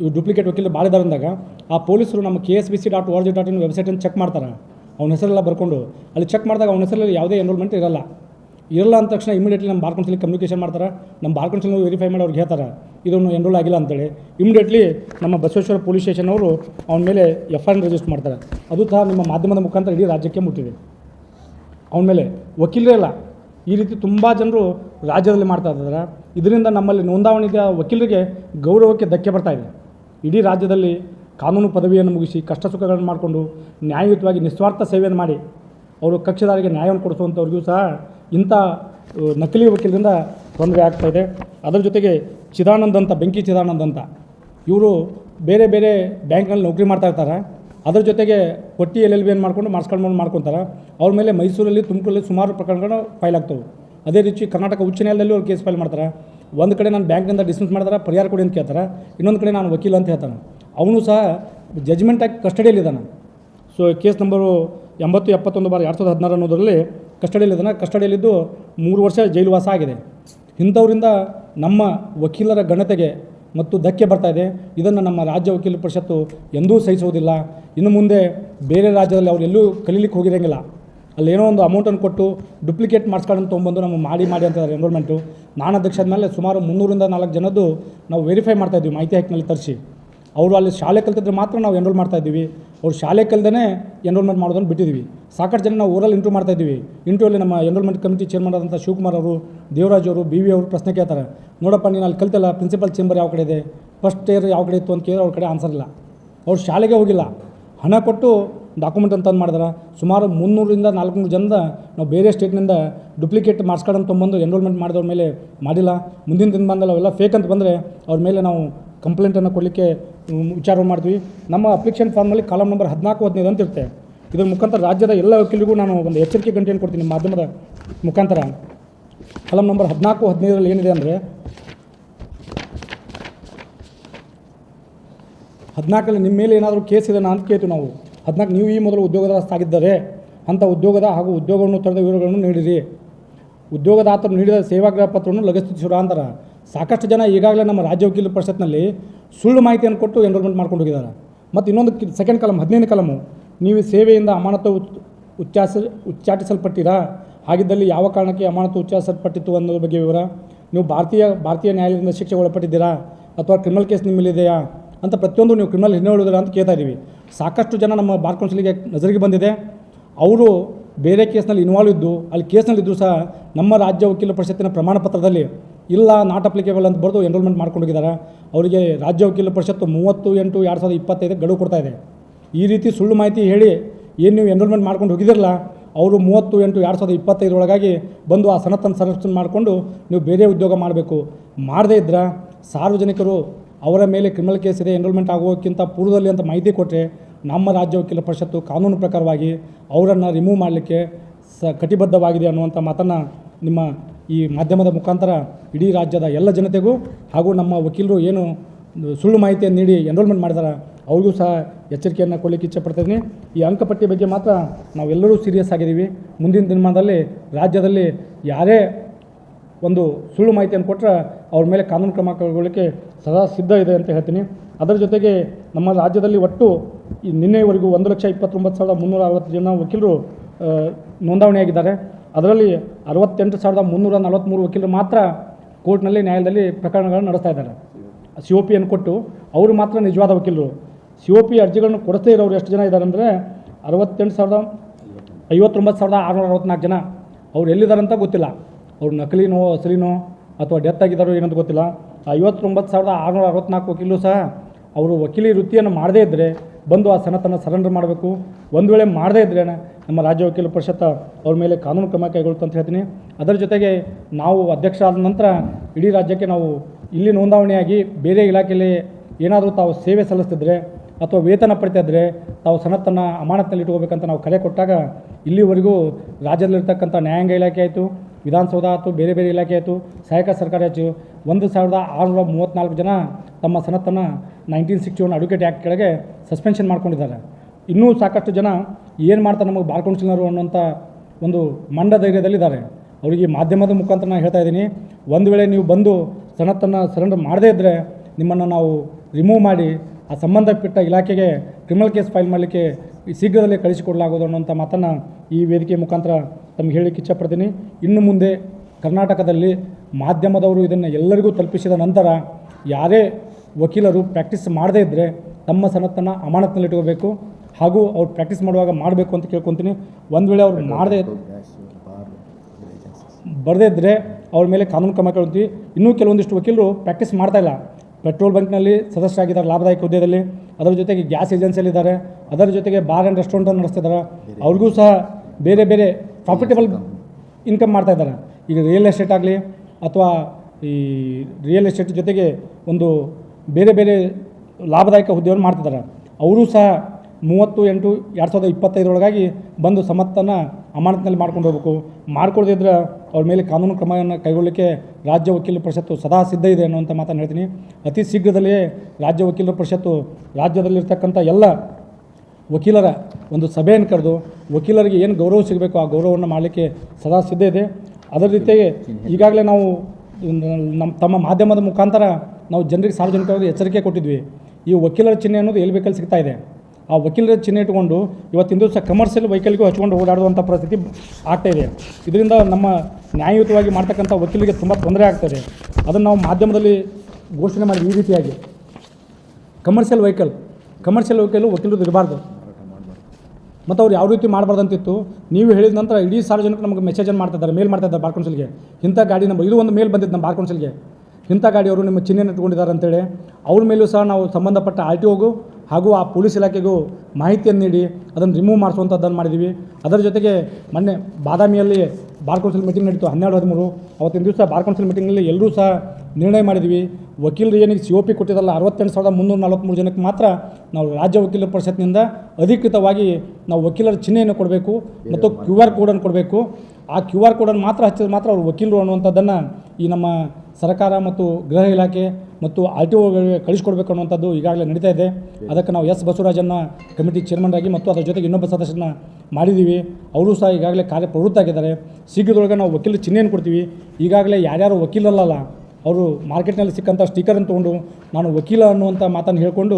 ಇವು ಡೂಪ್ಲಿಕೇಟ್ ವಕೀಲರು ಭಾಳ ಇದ್ದಾರೆ ಅಂದಾಗ, ಆ ಪೊಲೀಸರು ನಮ್ಮ K S B C dot O R G dot in ವೆಬ್ಸೈಟನ್ನು check ಮಾಡ್ತಾರೆ. ಅವ್ನ ಹೆಸರೆಲ್ಲ ಬರ್ಕೊಂಡು, ಅಲ್ಲಿ ಚೆಕ್ ಮಾಡಿದಾಗ ಅವ್ನ ಹೆಸರಲ್ಲಿ ಯಾವುದೇ ಎನ್ರೋಲ್ಮೆಂಟ್ ಇರಲ್ಲ. ಇರಲ್ಲ ಅಂದ ತಕ್ಷಣ ಇಮಿಡಿಯೇಟ್ಲಿ ನಮ್ಮ ಬಾರ್ ಕೌನ್ಸಿಲಿಗೆ ಕಮ್ಯುನಿಕೇಷನ್ ಮಾಡ್ತಾರೆ. ನಮ್ಮ ಬಾರ್ ಕೌನ್ಸಿಲ್ ವೆರಿಫೈ ಮಾಡಿ ಅವ್ರಿಗೆ ಹೇಳ್ತಾರೆ. ಇದನ್ನು ಎನ್ರೋಲ್ ಆಗಿಲ್ಲ ಅಂತೇಳಿ. ಇಮಿಡಿಯೇಟ್ಲಿ ನಮ್ಮ ಬಸವೇಶ್ವರ ಪೊಲೀಸ್ ಸ್ಟೇಷನ್ ಅವರು ಅವನ ಮೇಲೆ ಎಫ್ ಐ ಆರ್ ರಿಜಿಸ್ಟರ್ ಮಾಡ್ತಾರೆ. ಅದು ಸಹ ನಿಮ್ಮ ಮಾಧ್ಯಮದ ಮುಖಾಂತರ ಇಡೀ ರಾಜ್ಯಕ್ಕೆ ಮುಟ್ಟಿದೆ. ಅವನ ಮೇಲೆ ವಕೀಲರೇ ಇಲ್ಲ ಈ ರೀತಿ ತುಂಬ ಜನರು ರಾಜ್ಯದಲ್ಲಿ ಮಾಡ್ತಾ ಇದ್ದಾರೆ. ಇದರಿಂದ ನಮ್ಮಲ್ಲಿ ನೋಂದಾವಣಿಗೆ ವಕೀಲರಿಗೆ ಗೌರವಕ್ಕೆ ಧಕ್ಕೆ ಬರ್ತಾ ಇದೆ. ಇಡೀ ರಾಜ್ಯದಲ್ಲಿ ಕಾನೂನು ಪದವಿಯನ್ನು ಮುಗಿಸಿ ಕಷ್ಟ ಸುಖಗಳನ್ನು ಮಾಡಿಕೊಂಡು ನ್ಯಾಯಯುತವಾಗಿ ನಿಸ್ವಾರ್ಥ ಸೇವೆಯನ್ನು ಮಾಡಿ ಅವರು ಕಕ್ಷದಾರಿಗೆ ನ್ಯಾಯವನ್ನು ಕೊಡಿಸುವಂಥವ್ರಿಗೂ ಸಹ ಇಂಥ ನಕಲಿ ವಕೀಲರಿಂದ ತೊಂದರೆ ಆಗ್ತಾ ಇದೆ. ಅದರ ಜೊತೆಗೆ ಚಿದಾನಂದ್ ಅಂತ, ಬೆಂಕಿ ಚಿದಾನಂದ್ ಅಂತ, ಇವರು ಬೇರೆ ಬೇರೆ ಬ್ಯಾಂಕ್ನಲ್ಲಿ ನೌಕರಿ ಮಾಡ್ತಾ ಇರ್ತಾರೆ. ಅದ್ರ ಜೊತೆಗೆ ಪಟ್ಟಿ ಎಲ್ ಎಲ್ ಬಿ ಏನು ಮಾಡ್ಕೊಂಡು ಮಾಡ್ಸ್ಕೊಂಡು ಮಾಡ್ಕೊತಾರೆ. ಅವ್ರ ಮೇಲೆ ಮೈಸೂರಲ್ಲಿ, ತುಮಕೂರಲ್ಲಿ ಸುಮಾರು ಪ್ರಕರಣಗಳು ಫೈಲ್ ಆಗ್ತವೆ. ಅದೇ ರೀತಿ ಕರ್ನಾಟಕ ಉಚ್ಚ ನ್ಯಾಯಾಲಯದಲ್ಲಿ ಅವ್ರು ಕೇಸ್ ಫೈಲ್ ಮಾಡ್ತಾರೆ. ಒಂದು ಕಡೆ ನಾನು ಬ್ಯಾಂಕಿಂದ ಡಿಸ್ಮಿಸ್ ಮಾಡಿದ್ರೆ, ಪರಿಹಾರ ಕೊಡಿ ಅಂತ ಕೇಳ್ತಾರೆ ಇನ್ನೊಂದು ಕಡೆ ನಾನು ವಕೀಲ ಅಂತ ಹೇಳ್ತಾನೆ. ಅವನು ಸಹ ಜಜ್ಮೆಂಟಾಗಿ ಕಸ್ಟಡಿಯಲ್ಲಿದ್ದಾನೆ ಸೊ ಕೇಸ್ ನಂಬರು ಎಂಬತ್ತು ಎಪ್ಪತ್ತೊಂದು ಬಾರಿ, ಎರಡು ಸಾವಿರದ ಹದಿನಾರು ಅನ್ನೋದರಲ್ಲಿ ಕಸ್ಟಡಿಯಲ್ಲಿದ್ದಾನೆ ಕಸ್ಟಡಿಯಲ್ಲಿದ್ದು ಮೂರು ವರ್ಷ ಜೈಲುವಾಸ ಆಗಿದೆ. ಇಂಥವರಿಂದ ನಮ್ಮ ವಕೀಲರ ಘನತೆಗೆ ಮತ್ತು ಧಕ್ಕೆ ಬರ್ತಾ ಇದೆ. ಇದನ್ನು ನಮ್ಮ ರಾಜ್ಯ ವಕೀಲ ಪರಿಷತ್ತು ಎಂದೂ ಸಹಿಸುವುದಿಲ್ಲ. ಇನ್ನು ಮುಂದೆ ಬೇರೆ ರಾಜ್ಯದಲ್ಲಿ ಅವ್ರು ಎಲ್ಲೂ ಕಲೀಲಿಕ್ಕೆ ಹೋಗಿರಂಗಿಲ್ಲ. ಅಲ್ಲೇನೋ ಒಂದು ಅಮೌಂಟನ್ನು ಕೊಟ್ಟು ಡುಪ್ಲಿಕೇಟ್ ಮಾಡಿಸ್ಕೊಂಡು ತೊಗೊಂಬಂದು ನಮ್ಮ ಮಾಡಿ ಮಾಡಿ ಅಂತಾರೆ ಎನ್ರೋಲ್ಮೆಂಟು ನಾನು ಅಧ್ಯಕ್ಷ ಮೇಲೆ ಸುಮಾರು ಮುನ್ನೂರಿಂದ ನಾಲ್ಕು ಜನದ್ದು ನಾವು ವೆರಿಫೈ ಮಾಡ್ತಾಯಿದ್ವಿ ಮಾಹಿತಿ ಹ್ಯಾಕ್ನಲ್ಲಿ ತರಿಸಿ. ಅವರು ಅಲ್ಲಿ ಶಾಲೆ ಕಲ್ತಿದ್ರೆ ಮಾತ್ರ ನಾವು ಎನ್ರೋಲ್ ಮಾಡ್ತಾ ಇದ್ದೀವಿ. ಅವ್ರು ಶಾಲೆ ಕಲ್ದೇ ಎನ್ರೋಲ್ಮೆಂಟ್ ಮಾಡೋದನ್ನು ಬಿಟ್ಟಿದ್ದೀವಿ. ಸಾಕಷ್ಟು ಜನ ನಾವು ಊರಲ್ಲಿ ಇಂಟ್ರೂ ಮಾಡ್ತಾ ಇದ್ದೀವಿ. ಅಲ್ಲಿ ನಮ್ಮ ಎನ್ರೋಲ್ಮೆಂಟ್ ಕಮಿಟಿ ಚೇರ್ಮನ್ ಆದಂಥ ಶಿವಕುಮಾರ್ ಅವರು, ದೇವರಾಜ್ ಅವರು, ಬಿ ವಿ ಅವರು ಪ್ರಶ್ನೆ ಕೇಳ್ತಾರೆ. ನೋಡಪ್ಪ, ನೀನು ಅಲ್ಲಿ ಕಲ್ತಲ್ಲ ಪ್ರಿನ್ಸಿಪಲ್ ಚೇಂಬರ್ ಯಾವ ಕಡೆ ಇದೆ? ಫಸ್ಟ್ ಇಯರ್ ಯಾವ ಕಡೆ ಇತ್ತು ಅಂತ ಕೇಳಿದ್ರೆ ಅವ್ರ ಕಡೆ ಆನ್ಸರ್ ಇಲ್ಲ. ಅವ್ರು ಶಾಲೆಗೆ ಹೋಗಿಲ್ಲ. ಹಣ ಕೊಟ್ಟು ಡಾಕ್ಯುಮೆಂಟ್ ಅಂತ ಮಾಡಿದ್ರೆ? ಸುಮಾರು ಮುನ್ನೂರಿಂದ ನಾಲ್ಕುನೂರು ಜನದ ನಾವು ಬೇರೆ ಸ್ಟೇಟ್ನಿಂದ ಡುಪ್ಲಿಕೇಟ್ ಮಾರ್ಕ್ಸ್ ಕಾರ್ಡನ್ನು ತೊಗೊಂಬಂದು ಎನ್ರೋಲ್ಮೆಂಟ್ ಮಾಡಿದವ್ರ ಮೇಲೆ ಮಾಡಿಲ್ಲ. ಮುಂದಿನ ದಿನ ಬಂದಲ್ಲ ಅವೆಲ್ಲ ಫೇಕ್ ಅಂತ ಬಂದರೆ ಅವ್ರ ಮೇಲೆ ನಾವು ಕಂಪ್ಲೇಂಟನ್ನು ಕೊಡಲಿಕ್ಕೆ ವಿಚಾರ ಮಾಡ್ತೀವಿ. ನಮ್ಮ ಅಪ್ಲಿಕೇಶನ್ ಫಾರ್ಮಲ್ಲಿ ಕಾಲಮ್ ನಂಬರ್ ಹದಿನಾಲ್ಕು, ಹದಿನೈದು ಅಂತ ಇರುತ್ತೆ. ಇದರ ಮುಖಾಂತರ ರಾಜ್ಯದ ಎಲ್ಲ ವಕೀಲರಿಗೂ ನಾನು ಒಂದು ಎಚ್ಚರಿಕೆ ಗಂಟೆಯನ್ನು ಕೊಡ್ತೀನಿ ಮಾಧ್ಯಮದ ಮುಖಾಂತರ. ಕಾಲಮ್ ನಂಬರ್ ಹದಿನಾಲ್ಕು, ಹದಿನೈದರಲ್ಲಿ ಏನಿದೆ ಅಂದರೆ, ಹದಿನಾಲ್ಕರಲ್ಲಿ ನಿಮ್ಮ ಮೇಲೆ ಏನಾದರೂ ಕೇಸ್ ಇದೆ ಅಂತ ಕೇಳ್ತೀವಿ ನಾವು. ಹದಿನಾಲ್ಕು ನೀವು ಈ ಮೊದಲು ಉದ್ಯೋಗದಾಸ್ತಾಗಿದ್ದರೆ ಅಂಥ ಉದ್ಯೋಗದ ಹಾಗೂ ಉದ್ಯೋಗವನ್ನು ತೊರೆದ ವಿವರಗಳನ್ನು ನೀಡಿರಿ. ಉದ್ಯೋಗದಾತರು ನೀಡಿದ ಸೇವಾಗ್ರಹ ಪತ್ರವನ್ನು ಲಗತ್ತಿಸಿರ ಅಂತಾರೆ ಸಾಕಷ್ಟು ಜನ ಈಗಾಗಲೇ ನಮ್ಮ ರಾಜ್ಯ ವಕೀಲ ಪರಿಷತ್ನಲ್ಲಿ ಸುಳ್ಳು ಮಾಹಿತಿಯನ್ನು ಕೊಟ್ಟು ಎನ್ರೋಲ್ಮೆಂಟ್ ಮಾಡ್ಕೊಂಡು ಹೋಗಿದ್ದಾರೆ. ಮತ್ತು ಇನ್ನೊಂದು ಸೆಕೆಂಡ್ ಕಲಮ್ ಹದಿನೈದು ಕಲಮು ನೀವು ಸೇವೆಯಿಂದ ಅಮಾನತು ಉಚ್ಚಾಸ, ಉಚ್ಚಾಟಿಸಲ್ಪಟ್ಟಿರಾ? ಹಾಗಿದ್ದಲ್ಲಿ ಯಾವ ಕಾರಣಕ್ಕೆ ಅಮಾನತು ಉಚ್ಚಾಸಲ್ಪಟ್ಟಿತ್ತು ಅನ್ನೋದ್ರ ಬಗ್ಗೆ ವಿವರ? ನೀವು ಭಾರತೀಯ ಭಾರತೀಯ ನ್ಯಾಯಾಲಯದಿಂದ ಶಿಕ್ಷೆ ಒಳಪಟ್ಟಿದ್ದೀರಾ? ಅಥವಾ ಕ್ರಿಮಿನಲ್ ಕೇಸ್ ನಿಮ್ಮಲ್ಲಿದೆಯಾ? ಅಂತ ಪ್ರತಿಯೊಂದು ನೀವು ಕ್ರಿಮಿನಲ್ ಹಿನ್ನೆಲೆ ಅಂತ ಕೇಳ್ತಾ ಇದ್ದೀವಿ. ಸಾಕಷ್ಟು ಜನ ನಮ್ಮ ಬಾರ್ ಕೌನ್ಸಿಲಿಗೆ ನಜರಿಗೆ ಬಂದಿದೆ. ಅವರು ಬೇರೆ ಕೇಸ್ನಲ್ಲಿ ಇನ್ವಾಲ್ವ್ ಇದ್ದು, ಅಲ್ಲಿ ಕೇಸ್ನಲ್ಲಿದ್ದರೂ ಸಹ ನಮ್ಮ ರಾಜ್ಯ ವಕೀಲ ಪರಿಷತ್ತಿನ ಪ್ರಮಾಣ ಪತ್ರದಲ್ಲಿ ಇಲ್ಲ ನಾಟ್ ಅಪ್ಲಿಕೇಬಲ್ ಅಂತ ಬರೆದು ಎನ್ರೋಲ್ಮೆಂಟ್ ಮಾಡ್ಕೊಂಡಿದ್ದಾರೆ. ಅವರಿಗೆ ರಾಜ್ಯ ವಕೀಲ ಪರಿಷತ್ತು ಮೂವತ್ತು ಎಂಟು ಎರಡು ಸಾವಿರದ ಇಪ್ಪತ್ತೈದು ಗಡುವು ಕೊಡ್ತಾ ಇದೆ. ಈ ರೀತಿ ಸುಳ್ಳು ಮಾಹಿತಿ ಹೇಳಿ ಏನು ನೀವು ಎನ್ರೋಲ್ಮೆಂಟ್ ಮಾಡ್ಕೊಂಡು ಹೋಗಿದಿರಲ್ಲ ಅವರು ಮೂವತ್ತು ಎಂಟು ಎರಡು ಸಾವಿರದ ಇಪ್ಪತ್ತೈದರೊಳಗಾಗಿ ಬಂದು ಆ ಸನತನ ಸಂರಕ್ಷಣೆ ಮಾಡಿಕೊಂಡು ನೀವು ಬೇರೆ ಉದ್ಯೋಗ ಮಾಡಬೇಕು. ಮಾಡದೇ ಇದ್ದರೆ ಸಾರ್ವಜನಿಕರು ಅವರ ಮೇಲೆ ಕ್ರಿಮಿನಲ್ ಕೇಸ್ ಇದೆ ಎನ್ರೋಲ್ಮೆಂಟ್ ಆಗೋಕ್ಕಿಂತ ಪೂರ್ವದಲ್ಲಿ ಅಂತ ಮಾಹಿತಿ ಕೊಟ್ಟರೆ ನಮ್ಮ ರಾಜ್ಯ ವಕೀಲ ಪರಿಷತ್ತು ಕಾನೂನು ಪ್ರಕಾರವಾಗಿ ಅವರನ್ನು ರಿಮೂವ್ ಮಾಡಲಿಕ್ಕೆ ಸ ಕಟಿಬದ್ಧವಾಗಿದೆ ಅನ್ನುವಂಥ ಮಾತನ್ನು ನಿಮ್ಮ ಈ ಮಾಧ್ಯಮದ ಮುಖಾಂತರ ಇಡೀ ರಾಜ್ಯದ ಎಲ್ಲ ಜನತೆಗೂ ಹಾಗೂ ನಮ್ಮ ವಕೀಲರು ಏನು ಸುಳ್ಳು ಮಾಹಿತಿಯನ್ನು ನೀಡಿ ಎನ್ರೋಲ್ಮೆಂಟ್ ಮಾಡಿದಾರೆ, ಅವ್ರಿಗೂ ಸಹ ಎಚ್ಚರಿಕೆಯನ್ನು ಕೊಡಲಿಕ್ಕೆ ಇಚ್ಛೆಪಡ್ತಿದ್ದೀನಿ. ಈ ಅಂಕಪಟ್ಟಿ ಬಗ್ಗೆ ಮಾತ್ರ ನಾವೆಲ್ಲರೂ ಸೀರಿಯಸ್ ಆಗಿದ್ದೀವಿ. ಮುಂದಿನ ದಿನಮಾನದಲ್ಲಿ ರಾಜ್ಯದಲ್ಲಿ ಯಾರೇ ಒಂದು ಸುಳ್ಳು ಮಾಹಿತಿಯನ್ನು ಕೊಟ್ಟರೆ ಅವ್ರ ಮೇಲೆ ಕಾನೂನು ಕ್ರಮ ಕೈಗೊಳ್ಳಲಿಕ್ಕೆ ಸದಾ ಸಿದ್ಧ ಇದೆ ಅಂತ ಹೇಳ್ತೀನಿ. ಅದರ ಜೊತೆಗೆ ನಮ್ಮ ರಾಜ್ಯದಲ್ಲಿ ಒಟ್ಟು ಈ ನಿನ್ನೆವರೆಗೂ ಒಂದು ಲಕ್ಷ ಇಪ್ಪತ್ತೊಂಬತ್ತು ಸಾವಿರದ ಮುನ್ನೂರ ಅರವತ್ತು ಜನ ವಕೀಲರು ನೋಂದಾವಣಿಯಾಗಿದ್ದಾರೆ ಅದರಲ್ಲಿ ಅರವತ್ತೆಂಟು ಸಾವಿರದ ಮುನ್ನೂರ ನಲವತ್ತ್ಮೂರು ವಕೀಲರು ಮಾತ್ರ ಕೋರ್ಟ್ನಲ್ಲಿ ನ್ಯಾಯಾಲಯದಲ್ಲಿ ಪ್ರಕರಣಗಳನ್ನು ನಡೆಸ್ತಾ ಇದ್ದಾರೆ. ಸಿ ಒ ಪಿಯನ್ನು ಕೊಟ್ಟು ಅವರು ಮಾತ್ರ ನಿಜವಾದ ವಕೀಲರು. ಸಿ ಒ ಪಿ ಅರ್ಜಿಗಳನ್ನು ಕೊಡಿಸದೇ ಇರೋರು ಎಷ್ಟು ಜನ ಇದ್ದಾರೆ ಅಂದರೆ ಅರವತ್ತೆಂಟು ಸಾವಿರದ ಐವತ್ತೊಂಬತ್ತು ಸಾವಿರದ ಆರುನೂರ ಅರವತ್ತ್ನಾಲ್ಕು ಜನ. ಅವ್ರು ಎಲ್ಲಿದ್ದಾರೆ ಅಂತ ಗೊತ್ತಿಲ್ಲ. ಅವ್ರು ನಕಲಿನೋ, ಅಸಲಿನೋ ಅಥವಾ ಡೆತ್ ಆಗಿದ್ದಾರೋ ಏನಂತ ಗೊತ್ತಿಲ್ಲ. ಐವತ್ತೊಂಬತ್ತು ಸಾವಿರದ ಆರುನೂರ ಅರವತ್ತ್ನಾಲ್ಕು ವಕೀಲರು ಸಹ ಅವರು ವಕೀಲಿ ವೃತ್ತಿಯನ್ನು ಮಾಡದೇ ಇದ್ದರೆ ಬಂದು ಆ ಸನತನ್ನು ಸರೆಂಡರ್ ಮಾಡಬೇಕು. ಒಂದು ವೇಳೆ ಮಾಡದೇ ಇದ್ದರೆ ನಮ್ಮ ರಾಜ್ಯ ವಕೀಲ ಪರಿಷತ್ ಅವ್ರ ಮೇಲೆ ಕಾನೂನು ಕ್ರಮ ಕೈಗೊಳ್ತು ಅಂತ ಹೇಳ್ತೀನಿ. ಅದರ ಜೊತೆಗೆ ನಾವು ಅಧ್ಯಕ್ಷ ಆದ ನಂತರ ಇಡೀ ರಾಜ್ಯಕ್ಕೆ ನಾವು ಇಲ್ಲಿ ನೋಂದಾವಣಿಯಾಗಿ ಬೇರೆ ಇಲಾಖೆಯಲ್ಲಿ ಏನಾದರೂ ತಾವು ಸೇವೆ ಸಲ್ಲಿಸ್ತಿದ್ರೆ ಅಥವಾ ವೇತನ ಪಡಿತಾ ಇದ್ದರೆ ತಾವು ಸನತ್ತನ್ನು ಅಮಾನತ್ನಲ್ಲಿ ಇಟ್ಕೋಬೇಕಂತ ನಾವು ಕರೆ ಕೊಟ್ಟಾಗ ಇಲ್ಲಿವರೆಗೂ ರಾಜ್ಯದಲ್ಲಿರ್ತಕ್ಕಂಥ ನ್ಯಾಯಾಂಗ ಇಲಾಖೆ ಆಯಿತು ವಿಧಾನಸೌಧ ಆಯಿತು, ಬೇರೆ ಬೇರೆ ಇಲಾಖೆ ಆಯಿತು, ಸಹಾಯಕ ಸರ್ಕಾರ ಆಯಿತು, ಒಂದು ಸಾವಿರದ ಆರುನೂರ ಮೂವತ್ತ್ನಾಲ್ಕು ಜನ ತಮ್ಮ ಸನತ್ತನ್ನು nineteen sixty one advocate act ಕೆಳಗೆ ಸಸ್ಪೆನ್ಷನ್ ಮಾಡ್ಕೊಂಡಿದ್ದಾರೆ. ಇನ್ನೂ ಸಾಕಷ್ಟು ಜನ ಏನು ಮಾಡ್ತಾರೆ ನಮಗೆ ಬಾರ್ ಕೌನ್ಸಿಲರು ಅನ್ನೋಂಥ ಒಂದು ಮಂಡ ಧೈರ್ಯದಲ್ಲಿದ್ದಾರೆ. ಅವರಿಗೆ ಮಾಧ್ಯಮದ ಮುಖಾಂತರ ನಾನು ಹೇಳ್ತಾ ಇದ್ದೀನಿ, ಒಂದು ವೇಳೆ ನೀವು ಬಂದು ಸನತ್ತನ್ನು ಸರೆಂಡರ್ ಮಾಡದೇ ಇದ್ದರೆ ನಿಮ್ಮನ್ನು ನಾವು ರಿಮೂವ್ ಮಾಡಿ, ಆ ಸಂಬಂಧಪಟ್ಟ ಇಲಾಖೆಗೆ ಕ್ರಿಮಿನಲ್ ಕೇಸ್ ಫೈಲ್ ಮಾಡಲಿಕ್ಕೆ ಶೀಘ್ರದಲ್ಲೇ ಕಳಿಸಿಕೊಡಲಾಗುವುದು ಅನ್ನೋಂಥ ಮಾತನ್ನು ಈ ವೇದಿಕೆ ಮುಖಾಂತರ ತಮಗೆ ಹೇಳಲಿಕ್ಕೆ ಇಚ್ಛಪಡ್ತೀನಿ. ಇನ್ನು ಮುಂದೆ ಕರ್ನಾಟಕದಲ್ಲಿ ಮಾಧ್ಯಮದವರು ಇದನ್ನು ಎಲ್ಲರಿಗೂ ತಲುಪಿಸಿದ ನಂತರ ಯಾರೇ ವಕೀಲರು ಪ್ರಾಕ್ಟೀಸ್ ಮಾಡದೇ ಇದ್ದರೆ ತಮ್ಮ ಸನತ್ತನ್ನು ಅಮಾನತ್ನಲ್ಲಿ ಇಟ್ಕೋಬೇಕು. ಹಾಗೂ ಅವ್ರು ಪ್ರಾಕ್ಟೀಸ್ ಮಾಡುವಾಗ ಮಾಡಬೇಕು ಅಂತ ಕೇಳ್ಕೊತೀನಿ. ಒಂದು ವೇಳೆ ಅವ್ರು ಮಾಡದೇ ಬರದೇ ಇದ್ದರೆ ಅವ್ರ ಮೇಲೆ ಕಾನೂನು ಕ್ರಮ ಕೇಳ್ತೀವಿ ಇನ್ನೂ ಕೆಲವೊಂದಿಷ್ಟು ವಕೀಲರು ಪ್ರಾಕ್ಟೀಸ್ ಮಾಡ್ತಾ ಇಲ್ಲ. ಪೆಟ್ರೋಲ್ ಬಂಕ್ನಲ್ಲಿ ಸದಸ್ಯರಾಗಿದ್ದಾರೆ ಲಾಭದಾಯಕ ಹುದ್ದೆಯಲ್ಲಿ ಅದರ ಜೊತೆಗೆ ಗ್ಯಾಸ್ ಏಜೆನ್ಸಿಯಲ್ಲಿದ್ದಾರೆ. ಅದರ ಜೊತೆಗೆ ಬಾರ್ ಆ್ಯಂಡ್ ರೆಸ್ಟೋರೆಂಟನ್ನು ನಡೆಸ್ತಿದ್ದಾರೆ. ಅವ್ರಿಗೂ ಸಹ ಬೇರೆ ಬೇರೆ ಪ್ರಾಫಿಟಬಲ್ ಇನ್ಕಮ್ ಮಾಡ್ತಾ ಇದ್ದಾರೆ. ಈಗ ರಿಯಲ್ ಎಸ್ಟೇಟ್ ಆಗಲಿ ಅಥವಾ ಈ ರಿಯಲ್ ಎಸ್ಟೇಟ್ ಜೊತೆಗೆ ಒಂದು ಬೇರೆ ಬೇರೆ ಲಾಭದಾಯಕ ಹುದ್ದೆಯನ್ನು ಮಾಡ್ತಿದ್ದಾರೆ ಅವರು ಸಹ ಮೂವತ್ತು ಎಂಟು ಎರಡು ಸಾವಿರದ ಇಪ್ಪತ್ತೈದರೊಳಗಾಗಿ ಬಂದು ಸಮತ್ತನ್ನು ಅಮಾನತಿನಲ್ಲಿ ಮಾಡ್ಕೊಂಡು ಹೋಗಬೇಕು. ಮಾಡ್ಕೊಳ್ದಿದ್ರೆ ಅವ್ರ ಮೇಲೆ ಕಾನೂನು ಕ್ರಮವನ್ನು ಕೈಗೊಳ್ಳಲಿಕ್ಕೆ ರಾಜ್ಯ ವಕೀಲರ ಪರಿಷತ್ತು ಸದಾ ಸಿದ್ಧ ಇದೆ ಅನ್ನುವಂಥ ಮಾತನ್ನು ಹೇಳ್ತೀನಿ. ಅತಿ ಶೀಘ್ರದಲ್ಲಿಯೇ ರಾಜ್ಯ ವಕೀಲರ ಪರಿಷತ್ತು ರಾಜ್ಯದಲ್ಲಿರ್ತಕ್ಕಂಥ ಎಲ್ಲ ವಕೀಲರ ಒಂದು ಸಭೆಯನ್ನು ಕರೆದು ವಕೀಲರಿಗೆ ಏನು ಗೌರವ ಸಿಗಬೇಕು ಆ ಗೌರವವನ್ನು ಮಾಡಲಿಕ್ಕೆ ಸದಾ ಸಿದ್ಧ ಇದೆ. ಅದರ ಜೊತೆಗೆ ಈಗಾಗಲೇ ನಾವು ನಮ್ಮ ತಮ್ಮ ಮಾಧ್ಯಮದ ಮುಖಾಂತರ ನಾವು ಜನರಿಗೆ ಸಾರ್ವಜನಿಕವಾಗಿ ಎಚ್ಚರಿಕೆ ಕೊಟ್ಟಿದ್ವಿ. ಈ ವಕೀಲರ ಚಿಹ್ನೆ ಅನ್ನೋದು ಎಲ್ಲಿ ಬೇಕಲ್ಲಿ ಸಿಗ್ತಾ ಇದೆ. ಆ ವಕೀಲರ ಚಿಹ್ನೆ ಇಟ್ಕೊಂಡು ಇವತ್ತಿನ ದಿವಸ ಕಮರ್ಷಿಯಲ್ ವೆಹಿಕಲ್ಗೂ ಹಚ್ಕೊಂಡು ಓಡಾಡುವಂಥ ಪರಿಸ್ಥಿತಿ ಆಗ್ತಾ ಇದೆ. ಇದರಿಂದ ನಮ್ಮ ನ್ಯಾಯಯುತವಾಗಿ ಮಾಡ್ತಕ್ಕಂಥ ವಕೀಲರಿಗೆ ತುಂಬ ತೊಂದರೆ ಆಗ್ತದೆ ಅದನ್ನು ನಾವು ಮಾಧ್ಯಮದಲ್ಲಿ ಘೋಷಣೆ ಮಾಡಿ ಈ ರೀತಿಯಾಗಿ. ಕಮರ್ಷಿಯಲ್ ವೆಹಿಕಲ್ ಕಮರ್ಷಿಯಲ್ ವೆಹಿಕಲ್ ವಕೀಲರು ಇರಬಾರ್ದು. ಮತ್ತು ಅವ್ರು ಯಾವ ರೀತಿ ಮಾಡಬಾರ್ದಂತಿತ್ತು, ನೀವು ಹೇಳಿದ ನಂತರ ಇಡೀ ಸಾರ್ವಜನಿಕರು ನಮಗೆ ಮೆಸೇಜನ್ನು ಮಾಡ್ತಿದ್ದಾರೆ ಮೇಲ್ ಮಾಡ್ತಾಯಿದ್ದಾರೆ ಬಾರ್ ಕೌನ್ಸಿಲ್ಗೆ ಇಂಥ ಗಾಡಿ ನಮ್ಮ, ಇದು ಒಂದು ಮೇಲ್ ಬಂದಿದ್ದು ನಮ್ಮ ಬಾರ್ ಕೌನ್ಸಿಲ್ಗೆ ಇಂಥ ಗಾಡಿಯವರು ನಿಮ್ಮ ಚಿಹ್ನೆಯನ್ನು ಇಟ್ಕೊಂಡಿದ್ದಾರೆ ಅಂತೇಳಿ, ಅವ್ರ ಮೇಲೂ ಸಹ ನಾವು ಸಂಬಂಧಪಟ್ಟ ಆರ್ ಟಿ ಒಗೂ ಹಾಗೂ ಆ ಪೊಲೀಸ್ ಇಲಾಖೆಗೂ ಮಾಹಿತಿಯನ್ನು ನೀಡಿ, ಅದನ್ನು ರಿಮೂವ್ ಮಾಡಿಸುವಂಥದ್ದನ್ನು ಮಾಡಿದ್ದೀವಿ. ಅದರ ಜೊತೆಗೆ ಮೊನ್ನೆ ಬಾದಾಮಿಯಲ್ಲಿ ಬಾರ್ ಕೌನ್ಸಿಲ್ ಮೀಟಿಂಗ್ ನಡೀತು, ಹನ್ನೆರಡು ಹದಿಮೂರು. ಅವತ್ತಿನ ದಿವಸ ಬಾರ್ ಕೌನ್ಸಿಲ್ ಮೀಟಿಂಗ್ನಲ್ಲಿ ಎಲ್ಲರೂ ಸಹ ನಿರ್ಣಯ ಮಾಡಿದ್ವಿ. ವಕೀಲರು ಏನಿಗೆ ಸಿ ಒ ಪಿ ಕೊಟ್ಟಿದ್ದಲ್ಲ ಅರವತ್ತೆಂಟು ಸಾವಿರದ ಮುನ್ನೂರ ನಲವತ್ತ್ಮೂರು ಜನಕ್ಕೆ ಮಾತ್ರ ನಾವು ರಾಜ್ಯ ವಕೀಲರ ಪರಿಷತ್ನಿಂದ ಅಧಿಕೃತವಾಗಿ ನಾವು ವಕೀಲರ ಚಿಹ್ನೆಯನ್ನು ಕೊಡಬೇಕು ಮತ್ತು ಕ್ಯೂ ಆರ್ ಕೋಡನ್ನು ಕೊಡಬೇಕು. ಆ ಕ್ಯೂ ಆರ್ ಕೋಡನ್ನು ಮಾತ್ರ ಹಚ್ಚಿದ್ರೆ ಮಾತ್ರ ಅವರು ವಕೀಲರು ಅನ್ನುವಂಥದ್ದನ್ನು ಈ ನಮ್ಮ ಸರ್ಕಾರ ಮತ್ತು ಗೃಹ ಇಲಾಖೆ ಮತ್ತು ಆರ್ ಟಿ ಒಗಳಿಗೆ ಕಳಿಸ್ಕೊಡ್ಬೇಕು ಅನ್ನುವಂಥದ್ದು ಈಗಾಗಲೇ ನಡೀತಾ ಇದೆ. ಅದಕ್ಕೆ ನಾವು ಎಸ್ ಬಸವರಾಜನ್ನ ಕಮಿಟಿ ಚೇರ್ಮನ್ ಆಗಿ ಮತ್ತು ಅದರ ಜೊತೆಗೆ ಇನ್ನೊಬ್ಬ ಸದಸ್ಯರನ್ನ ಮಾಡಿದ್ದೀವಿ ಅವರು ಸಹ ಈಗಾಗಲೇ ಕಾರ್ಯಪ್ರವೃತ್ತಾಗಿದ್ದಾರೆ ಶೀಘ್ರದೊಳಗೆ ನಾವು ವಕೀಲರ ಚಿಹ್ನೆಯನ್ನು ಕೊಡ್ತೀವಿ. ಈಗಾಗಲೇ ಯಾರ್ಯಾರು ವಕೀಲರಲ್ಲ ಅವರು ಮಾರ್ಕೆಟ್ನಲ್ಲಿ ಸಿಕ್ಕಂಥ ಸ್ಟಿಕರನ್ನು ತೊಗೊಂಡು ನಾನು ವಕೀಲ ಅನ್ನುವಂಥ ಮಾತನ್ನು ಹೇಳಿಕೊಂಡು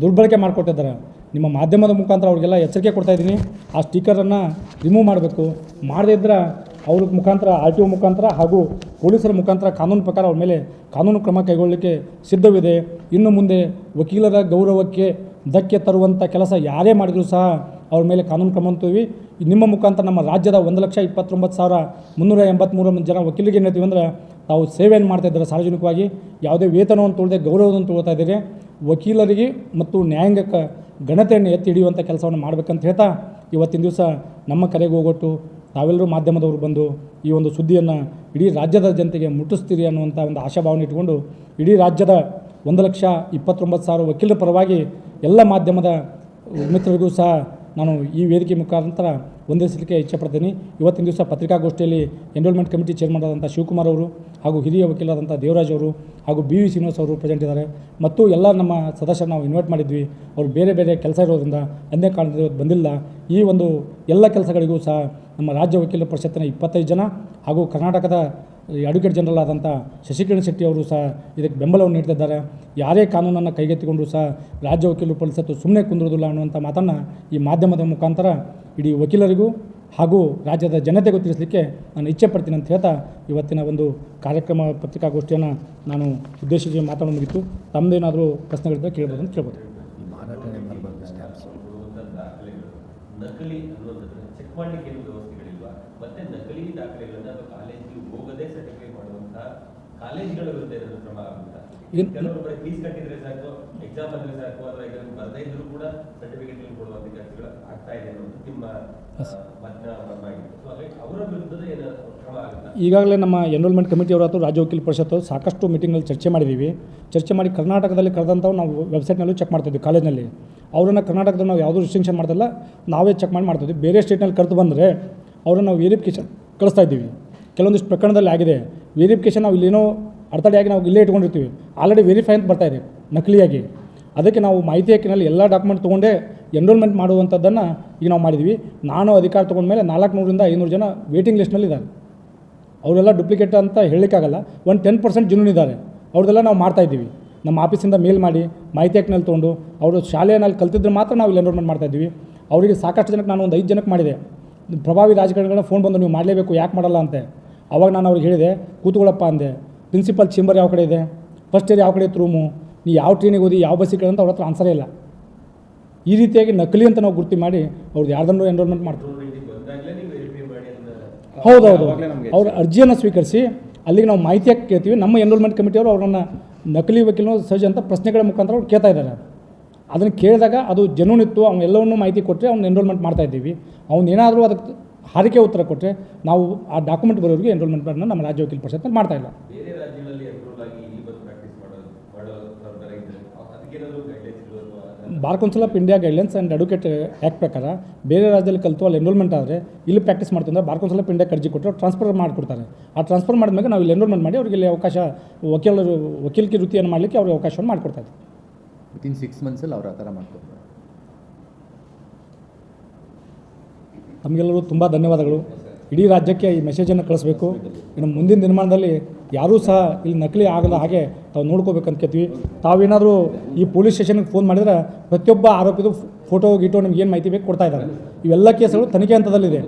ದುರ್ಬಳಕೆ ಮಾಡಿಕೊಟ್ಟಿದ್ದಾರೆ. ನಿಮ್ಮ ಮಾಧ್ಯಮದ ಮುಖಾಂತರ ಅವ್ರಿಗೆಲ್ಲ ಎಚ್ಚರಿಕೆ ಕೊಡ್ತಾ ಇದ್ದೀನಿ. ಆ ಸ್ಟಿಕರನ್ನು ರಿಮೂವ್ ಮಾಡಬೇಕು. ಮಾಡದೇ ಇದ್ದರೆ ಅವ್ರ ಮುಖಾಂತರ, ಆರ್ ಟಿ ಒ ಮುಖಾಂತರ ಹಾಗೂ ಪೊಲೀಸರ ಮುಖಾಂತರ ಕಾನೂನು ಪ್ರಕಾರ ಅವ್ರ ಮೇಲೆ ಕಾನೂನು ಕ್ರಮ ಕೈಗೊಳ್ಳಲಿಕ್ಕೆ ಸಿದ್ಧವಿದೆ. ಇನ್ನು ಮುಂದೆ ವಕೀಲರ ಗೌರವಕ್ಕೆ ಧಕ್ಕೆ ತರುವಂಥ ಕೆಲಸ ಯಾರೇ ಮಾಡಿದರೂ ಸಹ ಅವ್ರ ಮೇಲೆ ಕಾನೂನು ಕ್ರಮ ಅಂತೀವಿ ನಿಮ್ಮ ಮುಖಾಂತರ ನಮ್ಮ ರಾಜ್ಯದ ಒಂದು ಲಕ್ಷ ಇಪ್ಪತ್ತೊಂಬತ್ತು ಸಾವಿರ ಮುನ್ನೂರ ಎಂಬತ್ತ್ಮೂರು ಜನ ವಕೀಲರಿಗೆ ಹೇಳ್ತೀವಿ ಅಂದ್ರೆ ತಾವು ಸೇವೆಯನ್ನು ಮಾಡ್ತಾ ಇದ್ದಾರೆ ಸಾರ್ವಜನಿಕವಾಗಿ, ಯಾವುದೇ ವೇತನವನ್ನು ತೊಳ್ದೆ ಗೌರವವನ್ನು ತೊಳ್ತಾ ಇದ್ದೀರಿ, ವಕೀಲರಿಗೆ ಮತ್ತು ನ್ಯಾಯಾಂಗಕ್ಕೆ ಘನತೆಯನ್ನು ಎತ್ತಿ ಹಿಡಿಯುವಂಥ ಕೆಲಸವನ್ನು ಮಾಡಬೇಕಂತ ಹೇಳ್ತಾ ಇವತ್ತಿನ ದಿವಸ ನಮ್ಮ ಕರೆಗೆ ಹೋಗೊಟ್ಟು ತಾವೆಲ್ಲರೂ ಮಾಧ್ಯಮದವರು ಬಂದು ಈ ಒಂದು ಸುದ್ದಿಯನ್ನು ಇಡೀ ರಾಜ್ಯದ ಜನತೆಗೆ ಮುಟ್ಟಿಸ್ತೀರಿ ಅನ್ನುವಂಥ ಒಂದು ಆಶಾಭಾವನೆ ಇಟ್ಕೊಂಡು ಇಡೀ ರಾಜ್ಯದ ಒಂದು ಲಕ್ಷ ಇಪ್ಪತ್ತೊಂಬತ್ತು ಸಾವಿರ ವಕೀಲರ ಪರವಾಗಿ ಎಲ್ಲ ಮಾಧ್ಯಮದ ಮಿತ್ರರಿಗೂ ಸಹ ನಾನು ಈ ವೇದಿಕೆ ಮುಖಾಂತರ ವಂದಿಸಲಿಕ್ಕೆ ಇಚ್ಛಪಡ್ತೀನಿ. ಇವತ್ತಿನ ದಿವಸ ಪತ್ರಿಕಾಗೋಷ್ಠಿಯಲ್ಲಿ ಎನ್ರೋಲ್ಮೆಂಟ್ ಕಮಿಟಿ ಚೇರ್ಮನ್ ಶಿವಕುಮಾರ್ ಅವರು ಹಾಗೂ ಹಿರಿಯ ವಕೀಲರಾದಂಥ ದೇವರಾಜ್ ಅವರು ಹಾಗೂ ಬಿ ವಿ ಶ್ರೀನಿವಾಸ್ ಅವರು ಪ್ರೆಸೆಂಟ್ ಇದ್ದಾರೆ. ಮತ್ತು ಎಲ್ಲ ನಮ್ಮ ಸದಸ್ಯರು ನಾವು ಇನ್ವೈಟ್ ಮಾಡಿದ್ವಿ. ಅವರು ಬೇರೆ ಬೇರೆ ಕೆಲಸ ಇರೋದ್ರಿಂದ ಅಂದೇ ಕಾರಣದಿಂದ ಬಂದಿಲ್ಲ. ಈ ಒಂದು ಎಲ್ಲ ಕೆಲಸಗಳಿಗೂ ಸಹ ನಮ್ಮ ರಾಜ್ಯ ವಕೀಲರ ಪರಿಷತ್ತಿನ ಇಪ್ಪತ್ತೈದು ಜನ ಹಾಗೂ ಕರ್ನಾಟಕದ ಅಡ್ವೊಕೇಟ್ ಜನರಲ್ ಆದಂಥ ಶಶಿಕಿರಣ್ ಶೆಟ್ಟಿ ಅವರು ಸಹ ಇದಕ್ಕೆ ಬೆಂಬಲವನ್ನು ನೀಡ್ತಿದ್ದಾರೆ. ಯಾರೇ ಕಾನೂನನ್ನು ಕೈಗೆತ್ತಿಕೊಂಡು ಸಹ ರಾಜ್ಯ ವಕೀಲರು ಪರಿಷತ್ತು ಸುಮ್ಮನೆ ಕುಂದಿರೋದಿಲ್ಲ ಅನ್ನುವಂಥ ಮಾತನ್ನು ಈ ಮಾಧ್ಯಮದ ಮುಖಾಂತರ ಇಡೀ ವಕೀಲರಿಗೂ ಹಾಗೂ ರಾಜ್ಯದ ಜನತೆಗೂ ತಿಳಿಸಲಿಕ್ಕೆ ನಾನು ಇಚ್ಛೆ ಪಡ್ತೀನಿ ಅಂತ ಹೇಳ್ತಾ ಇವತ್ತಿನ ಒಂದು ಕಾರ್ಯಕ್ರಮ ಪತ್ರಿಕಾಗೋಷ್ಠಿಯನ್ನು ನಾನು ಉದ್ದೇಶಿಸಿ ಮಾತಾಡೋ ಮುಗಿತು. ತಮ್ಮದೇನಾದರೂ ಪ್ರಶ್ನೆಗಳಿದ್ದರೆ ಕೇಳ್ಬೋದು ಅಂತ ಕೇಳ್ಬೋದು. ನಕಲಿ ಚೆಕ್ ಮಾಡಲಿಕ್ಕೆ ಏನು ವ್ಯವಸ್ಥೆಗಳಿಲ್ವಾ ಮತ್ತೆ ನಕಲಿ ದಾಖಲೆಗಳನ್ನ ಅಥವಾ ಕಾಲೇಜಿಗೆ ಹೋಗದೆ ಸರ್ಟಿಫಿಕೇಟ್ ಮಾಡುವಂತಹ ಕಾಲೇಜುಗಳ ವಿರುದ್ಧ ಏನಾದ್ರು ಕ್ರಮ ಆಗುತ್ತಾ ಕೆಲವರು ಬರೀ ಫೀಸ್ ಕಟ್ಟಿದ್ರೆ ಸಾಕು ಎಕ್ಸಾಮ್ ಬಂದ್ರೆ ಸಾಕು ಅಥವಾ ಈಗ ಬರ್ದೇ ಇದ್ರು ಕೂಡ ಸರ್ಟಿಫಿಕೇಟ್ ಕೊಡುವಂತ ಕೆಲಸಗಳು ಆಗ್ತಾ ಇದೆ ಅನ್ನೋದು ನಿಮ್ಮ ಮಾಧ್ಯಮ ಸೊ ಹಾಗಾಗಿ ಅವರ ವಿರುದ್ಧದ ಏನಾದ್ರು ಕ್ರಮ ಆಗುತ್ತಾ? ಈಗಾಗಲೇ ನಮ್ಮ ಎನ್ರೋಲ್ಮೆಂಟ್ ಕಮಿಟಿಯವರು ಅಥವಾ ರಾಜ್ಯ ವಕೀಲ ಪರಿಷತ್ತು ಸಾಕಷ್ಟು ಮೀಟಿಂಗ್ನಲ್ಲಿ ಚರ್ಚೆ ಮಾಡಿದ್ದೀವಿ ಚರ್ಚೆ ಮಾಡಿ ಕರ್ನಾಟಕದಲ್ಲಿ ಕರೆದಂಥವು ನಾವು ವೆಬ್ಸೈಟ್ನಲ್ಲೂ ಚೆಕ್ ಮಾಡ್ತಿದ್ವಿ ಕಾಲೇಜ್ನಲ್ಲಿ. ಅವರನ್ನು ಕರ್ನಾಟಕದಲ್ಲಿ ನಾವು ಯಾವುದೂ ರಿಸ್ಟ್ರಿಕ್ಷನ್ ಮಾಡ್ತಿಲ್ಲ ನಾವೇ ಚೆಕ್ ಮಾಡಿ ಮಾಡ್ತಿದ್ವಿ. ಬೇರೆ ಸ್ಟೇಟ್ನಲ್ಲಿ ಕರೆದು ಬಂದರೆ ಅವರನ್ನು ನಾವು ವೆರಿಫಿಕೇಷನ್ ಕಳಿಸ್ತಾ ಇದ್ದೀವಿ. ಕೆಲವೊಂದಿಷ್ಟು ಪ್ರಕರಣದಲ್ಲಿ ಆಗಿದೆ. ವೆರಿಫಿಕೇಷನ್ ನಾವು ಇಲ್ಲೇನೋ ಅಡೆತಡೆಯಾಗಿ ನಾವು ಇಲ್ಲೇ ಇಟ್ಕೊಂಡಿರ್ತೀವಿ. ಆಲ್ರೆಡಿ ವೆರಿಫೈ ಅಂತ ಬರ್ತಾ ನಕಲಿಯಾಗಿ. ಅದಕ್ಕೆ ನಾವು ಮಾಹಿತಿ ಹಕ್ಕಿನಲ್ಲಿ ಎಲ್ಲ ಡಾಕ್ಯುಮೆಂಟ್ ತೊಗೊಂಡೇ ಎನ್ರೋಲ್ಮೆಂಟ್ ಮಾಡುವಂಥದ್ದನ್ನು ಈಗ ನಾವು ಮಾಡಿದ್ವಿ. ನಾನು ಅಧಿಕಾರ ತೊಗೊಂಡ್ಮೇಲೆ ನಾಲ್ಕುನೂರಿಂದ ಐನೂರು ಜನ ವೇಟಿಂಗ್ ಲಿಸ್ಟ್ನಲ್ಲಿದ್ದಾರೆ ಅವರೆಲ್ಲ ಡುಪ್ಲಿಕೇಟ್ ಅಂತ ಹೇಳಲಿಕ್ಕಾಗಲ್ಲ. ಒಂದು ಟೆನ್ ಪರ್ಸೆಂಟ್ ಜನೂನ್ ಇದ್ದಾರೆ. ಅವ್ರದ್ದೆಲ್ಲ ನಾವು ಮಾಡ್ತಾ ಇದ್ದೀವಿ. ನಮ್ಮ ಆಫೀಸಿಂದ ಮೇಲ್ ಮಾಡಿ, ಮಾಹಿತಿ ಹಕ್ಕಿನಲ್ಲಿ ತೊಗೊಂಡು, ಅವರು ಶಾಲೆಯಲ್ಲಿ ಕಲ್ತಿದ್ರೆ ಮಾತ್ರ ನಾವು ಇಲ್ಲಿ ಎನ್ರೋಲ್ಮೆಂಟ್ ಮಾಡ್ತಾ ಇದ್ದೀವಿ. ಅವರಿಗೆ ಸಾಕಷ್ಟು ಜನಕ್ಕೆ ನಾನು ಒಂದು ಐದು ಜನಕ್ಕೆ ಮಾಡಿದೆ. ಪ್ರಭಾವಿ ರಾಜಕಾರಣಿಗಳನ್ನ ಫೋನ್ ಬಂದು ನೀವು ಮಾಡಲೇಬೇಕು, ಯಾಕೆ ಮಾಡಲ್ಲ ಅಂತೆ. ಅವಾಗ ನಾನು ಅವ್ರಿಗೆ ಹೇಳಿದೆ ಕೂತ್ಕೊಳ್ಳಪ್ಪ ಅಂದೆ. ಪ್ರಿನ್ಸಿಪಲ್ ಚೇಂಬರ್ ಯಾವ ಕಡೆ ಇದೆ? ಫಸ್ಟ್ ಇಯರ್ ಯಾವ ಕಡೆ ಇತ್ತು ರೂಮು ನೀ ಯಾವ ಟ್ರೈನಿಗೆ ಓದಿ ಯಾವ ಬಸ್ಸಿಗೆ ಅಂತ ಅವ್ರ ಹತ್ರ ಆನ್ಸರೇ ಇಲ್ಲ. ಈ ರೀತಿಯಾಗಿ ನಕಲಿ ಅಂತ ನಾವು ಗುರ್ತಿ ಮಾಡಿ ಅವ್ರದ್ದು ಯಾರ್ದನ್ನು ಎನ್ರೋಲ್ಮೆಂಟ್ ಮಾಡ್ತೀವಿ ಹೌದೌದು. ಅವ್ರ ಅರ್ಜಿಯನ್ನು ಸ್ವೀಕರಿಸಿ, ಅಲ್ಲಿಗೆ ನಾವು ಮಾಹಿತಿಯಾಗಿ ಕೇಳ್ತೀವಿ. ನಮ್ಮ ಎನ್ರೋಲ್ಮೆಂಟ್ ಕಮಿಟಿಯವರು ಅವ್ರನ್ನ ನಕಲಿ ವಕೀಲನೋ ಸಹಜ ಅಂತ ಪ್ರಶ್ನೆಗಳ ಮುಖಾಂತರ ಅವ್ರು ಕೇಳ್ತಾ ಇದ್ದಾರೆ. ಅದನ್ನು ಕೇಳಿದಾಗ ಅದು ಜನೂನಿತ್ತು ಅವ್ನು ಎಲ್ಲವನ್ನೂ ಮಾಹಿತಿ ಕೊಟ್ಟರೆ ಅವ್ನು ಎನ್ರೋಲ್ಮೆಂಟ್ ಮಾಡ್ತಾಯಿದ್ದೀವಿ ಅವ್ನು ಏನಾದರೂ ಅದಕ್ಕೆ ಹಾರಿಕೆ ಉತ್ತರ ಕೊಟ್ಟರೆ ನಾವು ಆ ಡಾಕ್ಯುಮೆಂಟ್ ಬರೋರಿಗೆ ಎನ್ರೋಲ್ಮೆಂಟನ್ನು ನಮ್ಮ ರಾಜ್ಯ ವಕೀಲ ಪರಿಷತ್ನಲ್ಲಿ ಮಾಡ್ತಾ ಇಲ್ಲ. ಬೇರೆ council of India guidelines and advocate act ಪ್ರಕಾರ ಬೇರೆ ರಾಜ್ಯದಲ್ಲಿ ಕಲಿತು ಅಲ್ಲಿ ಎನ್ರೋಲ್ಮೆಂಟ್ ಆದರೆ ಇಲ್ಲಿ ಪ್ರಾಕ್ಟೀಸ್ ಮಾಡ್ತಂದ್ರೆ ಬಾರ್ ಕೌನ್ಸಿಲ್ ಆಫ್ ಇಂಡಿಯಾ ಕರ್ಜಿ ಕೊಟ್ಟರೆ ಟ್ರಾನ್ಸ್ಫರ್ ಮಾಡಿಕೊಡ್ತಾರೆ. ಆ ಟ್ರಾನ್ಸ್ಫರ್ ಮಾಡಿದ್ಮೇಲೆ ನಾವು ಇಲ್ಲಿ ಎನ್ರೋಲ್ಮೆಂಟ್ ಮಾಡಿ ಅವರಿಗೆ ಇಲ್ಲಿ ಅವಕಾಶ ವಕೀಲರು ವಕೀಲಿಕೆ ವೃತ್ತಿಯನ್ನು ಮಾಡಲಿಕ್ಕೆ ಅವ್ರಿಗೆ ಅವಕಾಶವನ್ನು ಮಾಡಿಕೊಡ್ತಾರೆ ವಿತಿನ್ ಸಿಕ್ಸ್ ಮಂತ್ಸಲ್ಲಿ ಅವ್ರು ಆ ಥರ ಮಾಡ್ಕೊತಾರೆ ತಮಗೆಲ್ಲರೂ ತುಂಬ ಧನ್ಯವಾದಗಳು. ಇಡೀ ರಾಜ್ಯಕ್ಕೆ ಈ ಮೆಸೇಜನ್ನು ಕಳಿಸ್ಬೇಕು. ಇನ್ನು ಮುಂದಿನ ದಿನಮಾನದಲ್ಲಿ ಯಾರೂ ಸಹ ಇಲ್ಲಿ ನಕಲಿ ಆಗದ ಹಾಗೆ ತಾವು ನೋಡ್ಕೋಬೇಕಂತ ಕೇಳ್ತೀವಿ. ತಾವೇನಾದರೂ ಈ ಪೊಲೀಸ್ ಸ್ಟೇಷನ್ಗೆ ಫೋನ್ ಮಾಡಿದ್ರೆ ಪ್ರತಿಯೊಬ್ಬ ಆರೋಪಿದು ಫೋಟೋ ಗೀಟೋ ನಿಮ್ಗೆ ಏನು ಮಾಹಿತಿ ಬೇಕು ಕೊಡ್ತಾ ಇದ್ದಾರೆ. ಇವೆಲ್ಲ ಕೇಸ್ಗಳು ತನಿಖೆ ಹಂತದಲ್ಲಿದೆ.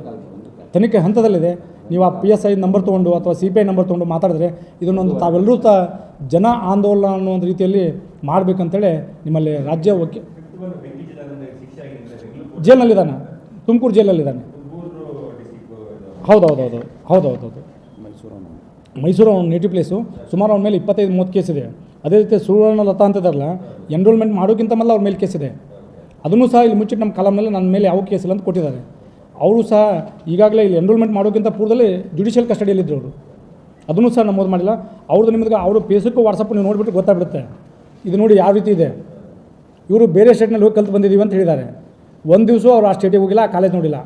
ತನಿಖೆ ಹಂತದಲ್ಲಿದೆ. ನೀವು ಆ ಪಿ ಎಸ್ ಐ ನಂಬರ್ ತೊಗೊಂಡು ಅಥವಾ ಸಿ ಪಿ ಐ ನಂಬರ್ ತೊಗೊಂಡು ಮಾತಾಡಿದ್ರೆ ಇದನ್ನೊಂದು ತಾವೆಲ್ಲರೂ ಸಹ ಜನ ಆಂದೋಲನ ಅನ್ನೋ ಒಂದು ರೀತಿಯಲ್ಲಿ ಮಾಡಬೇಕಂತೇಳಿ ನಿಮ್ಮಲ್ಲಿ ರಾಜ್ಯ ವಕೀ ಬೆಂಕಿ ತುಮಕೂರು ಜೈಲಲ್ಲಿದ್ದಾನೆ ಹೌದು ಹೌದು ಹೌದೌದೌದು. ಹೌದೌದು ಮೈಸೂರು ಮೈಸೂರು ಅವ್ನ ನೇಟಿವ್ ಪ್ಲೇಸು ಸುಮಾರು ಅವ್ನ ಮೇಲೆ ಇಪ್ಪತ್ತೈದು ಮೂವತ್ತು ಕೇಸ್ ಇದೆ. ಅದೇ ರೀತಿ ಸುವರ್ಣ ಲತಾ ಅಂತಿದಾರಲ್ಲ ಎನ್ರೋಲ್ಮೆಂಟ್ ಮಾಡೋಕ್ಕಿಂತ ಮೊದಲು ಅವ್ರ ಮೇಲೆ ಕೇಸ್ ಇದೆ. ಅದನ್ನು ಸಹ ಇಲ್ಲಿ ಮುಚ್ಚಿಟ್ಟು ನಮ್ಮ ಕಾಲಮ್ನಲ್ಲಿ ನನ್ನ ಮೇಲೆ ಯಾವ ಕೇಸ್ ಇಲ್ಲ ಅಂತ ಕೊಟ್ಟಿದ್ದಾರೆ. ಅವರು ಸಹ ಈಗಾಗಲೇ ಇಲ್ಲಿ ಎನ್ರೋಲ್ಮೆಂಟ್ ಮಾಡೋಕ್ಕಿಂತ ಪೂರ್ವದಲ್ಲಿ ಜುಡಿಷಿಯಲ್ ಕಸ್ಟಡಿಯಲ್ಲಿದ್ದರು ಅವರು. ಅದನ್ನು ಸಹ ನಮೂದು ಮಾಡಿಲ್ಲ. ಅವ್ರದ್ದು ನಿಮಗೆ ಅವರು ಫೇಸ್ಬುಕ್ ವಾಟ್ಸಪ್ ನೀವು ನೋಡಿಬಿಟ್ಟು ಗೊತ್ತಾಗ್ಬಿಡುತ್ತೆ. ಇದು ನೋಡಿ ಯಾವ ರೀತಿ ಇದೆ. ಇವರು ಬೇರೆ ಸ್ಟೇಟ್ನಲ್ಲಿ ಹೋಗಿ ಕಲ್ತು ಬಂದಿದ್ದೀವಿ ಅಂತ ಹೇಳಿದ್ದಾರೆ. ಒಂದು ದಿವಸ ಅವ್ರು ಆ ಸ್ಟೇಟಿಗೆ ಹೋಗಿಲ್ಲ ಕಾಲೇಜ್ ನೋಡಿಲ್ಲ.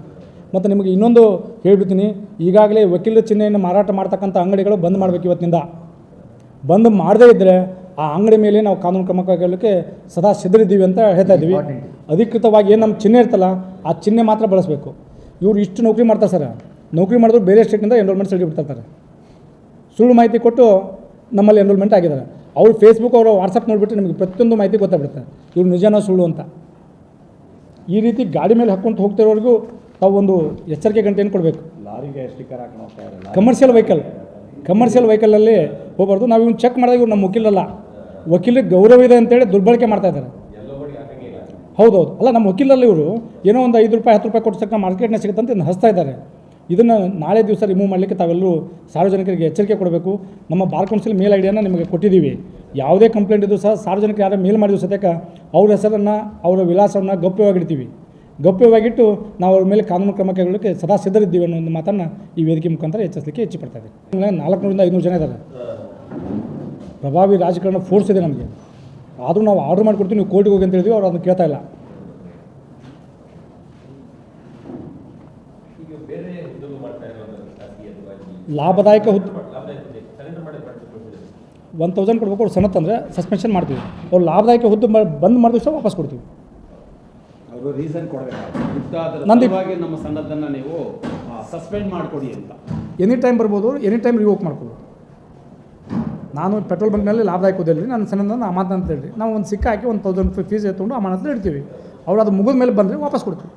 ಮತ್ತು ನಿಮಗೆ ಇನ್ನೊಂದು ಹೇಳ್ಬಿಡ್ತೀನಿ ಈಗಾಗಲೇ ವಕೀಲರ ಚಿಹ್ನೆಯನ್ನು ಮಾರಾಟ ಮಾಡ್ತಕ್ಕಂಥ ಅಂಗಡಿಗಳು ಬಂದ್ ಮಾಡಬೇಕು ಇವತ್ತಿನಿಂದ ಬಂದ್ ಮಾಡದೇ ಇದ್ದರೆ ಆ ಅಂಗಡಿ ಮೇಲೆ ನಾವು ಕಾನೂನು ಕ್ರಮ ಕೈಗೊಳ್ಳೋಕ್ಕೆ ಸದಾ ಸಿದ್ಧರಿದ್ದೀವಿ ಅಂತ ಹೇಳ್ತಾ ಇದ್ದೀವಿ. ಅಧಿಕೃತವಾಗಿ ಏನು ನಮ್ಮ ಚಿಹ್ನೆ ಇರ್ತಲ್ಲ ಆ ಚಿಹ್ನೆ ಮಾತ್ರ ಬಳಸಬೇಕು. ಇವರು ಇಷ್ಟು ನೌಕರಿ ಮಾಡ್ತಾರೆ ಸರ್ ನೌಕರಿ ಮಾಡಿದ್ರು ಬೇರೆ ಸ್ಟೇಟ್ನಿಂದ ಎನ್ರೋಲ್ಮೆಂಟ್ ಸರ್ಟಿಫಿಕೇಟ್ ತರ್ತಾರೆ ಸುಳ್ಳು ಮಾಹಿತಿ ಕೊಟ್ಟು ನಮ್ಮಲ್ಲಿ ಎನ್ರೋಲ್ಮೆಂಟ್ ಆಗಿದ್ದಾರೆ. ಅವ್ರು ಫೇಸ್ಬುಕ್ ಅವರು ವಾಟ್ಸಪ್ ನೋಡಿಬಿಟ್ಟು ನಿಮಗೆ ಪ್ರತಿಯೊಂದು ಮಾಹಿತಿ ಗೊತ್ತಾಗ್ಬಿಡುತ್ತೆ. ಇವ್ರು ನಿಜನೋ ಸುಳ್ಳು ಅಂತ. ಈ ರೀತಿ ಗಾಡಿ ಮೇಲೆ ಹಾಕ್ಕೊಂಡು ಹೋಗ್ತಿರೋರಿಗೂ ತಾವು ಒಂದು ಎಚ್ಚರಿಕೆ ಗಂಟೆಯನ್ನು ಕೊಡಬೇಕು. ಲಾರಿಗೆ ಸ್ಟಿಕ್ಕರ್ ಹಾಕೊಂಡು ಇರಲ್ಲ ಕಮರ್ಷಿಯಲ್ ವೆಹಿಕಲ್ ಕಮರ್ಷಿಯಲ್ ವೆಹಿಕಲಲ್ಲಿ ಹೋಗ್ಬಾರ್ದು. ನಾವು ಇವ್ನು ಚೆಕ್ ಮಾಡಿದಾಗ ಇವ್ರು ನಮ್ಮ ವಕೀಲರಲ್ಲ. ವಕೀಲರಿಗೆ ಗೌರವ ಇದೆ ಅಂತೇಳಿ ದುರ್ಬಳಕೆ ಮಾಡ್ತಾ ಇದ್ದಾರೆ. ಹೌದೌದು. ಅಲ್ಲ ನಮ್ಮ ವಕೀಲರಲ್ಲಿ ಇವರು ಏನೋ ಒಂದು ಐದು ರೂಪಾಯಿ ಹತ್ತು ರೂಪಾಯಿ ಕೊಟ್ಟು ತಕ್ಕ ಮಾರ್ಕೆಟ್ನ ಸಿಗುತ್ತೆ ಅಂತ ಇದನ್ನು ಹಸ್ತಾ ಇದ್ದಾರೆ. ಇದನ್ನು ನಾಳೆ ದಿವಸ ರಿಮೂವ್ ಮಾಡಲಿಕ್ಕೆ ತಾವೆಲ್ಲರೂ ಸಾರ್ವಜನಿಕರಿಗೆ ಎಚ್ಚರಿಕೆ ಕೊಡಬೇಕು. ನಮ್ಮ ಬಾರ್ ಕೌನ್ಸಿಲ್ ಮೇಲ್ ಐಡಿಯನ್ನು ನಿಮಗೆ ಕೊಟ್ಟಿದ್ದೀವಿ. ಯಾವುದೇ ಕಂಪ್ಲೇಂಟ್ ಇದ್ದರೂ ಸಹ ಸಾರ್ವಜನಿಕರು ಯಾರು ಮೇಲ್ ಮಾಡಿದ್ರು ಸದ್ಯಕ್ಕೆ ಅವ್ರ ಹೆಸರನ್ನು ಅವರ ವಿಳಾಸವನ್ನು ಗೌಪ್ಯವಾಗಿಡ್ತೀವಿ. ಗೌಪ್ಯವಾಗಿಟ್ಟು ನಾವು ಅವ್ರ ಮೇಲೆ ಕಾನೂನು ಕ್ರಮ ಕೈಗೊಳ್ಳಕ್ಕೆ ಸದಾ ಸಿದ್ಧರಿದ್ದೀವಿ ಅನ್ನೋ ಒಂದು ಮಾತನ್ನು ಈ ವೇದಿಕೆ ಮುಖಾಂತರ ಹೆಚ್ಚಿಸಲಿಕ್ಕೆ ಹೆಚ್ಚು ಪಡ್ತಾ ಇದೆ ನಾಲ್ಕುನೂರಿಂದ ಐನೂರು ಜನ ಇದ್ದಾರೆ ಪ್ರಭಾವಿ ರಾಜಕಾರಣ ಫೋರ್ಸ್ ಇದೆ ನಮಗೆ. ಆದರೂ ನಾವು ಆರ್ಡರ್ ಮಾಡಿಕೊಡ್ತೀವಿ ನೀವು ಕೋರ್ಟಿಗೆ ಹೋಗಿ ಅಂತ ಹೇಳಿದ್ವಿ ಅವ್ರು ಅದನ್ನು ಕೇಳ್ತಾ ಇಲ್ಲ. ಲಾಭದಾಯಕ ಹುದ್ದೆ ಒನ್ ತೌಸಂಡ್ ಕೊಡ್ಬೇಕು ಅವ್ರು ಸನತ್ ಅಂದರೆ ಸಸ್ಪೆನ್ಷನ್ ಮಾಡ್ತೀವಿ. ಅವ್ರು ಲಾಭದಾಯಕ ಹುದ್ದು ಬಂದ್ ಮಾಡಿದ ತಕ್ಷಣ ವಾಪಸ್ ಕೊಡ್ತೀವಿ. ಅವರು ರೀಸನ್ ಕೊಡಬೇಕು ಯುದ್ಧ ಅದರ ನಂದು- ಸಲುವಾಗಿ ನಮ್ಮ ಸನ್ನದ್ಧನ ನೀವು ಸಸ್ಪೆಂಡ್ ಮಾಡಿಕೊಡಿ ಅಂತ. ಎನಿ ಟೈಮ್ ಬರ್ಬೋದು ಎನಿ ಟೈಮ್ ರಿವೋಕ್ ಮಾಡ್ಕೊಬೋದು. ನಾನು ಪೆಟ್ರೋಲ್ ಬಂಕ್ನಲ್ಲಿ ಲಾಭದಾಯಕ ಹುದ್ದೆಯಲ್ಲಿ ನನ್ನ ಸಣ್ಣ ಅಮಾನ ಅಂತ ಹೇಳಿ ನಾವು ಒಂದು ಸಿಕ್ಕ ಹಾಕಿ ಒಂದು ತೌಸಂಡ್ ಫೀಸ್ ಎತ್ಕೊಂಡು ಅಂತ ಇಡ್ತೀವಿ. ಅವ್ರು ಅದು ಮುಗಿದ ಮೇಲೆ ಬಂದರೆ ವಾಪಸ್ ಕೊಡ್ತೀವಿ.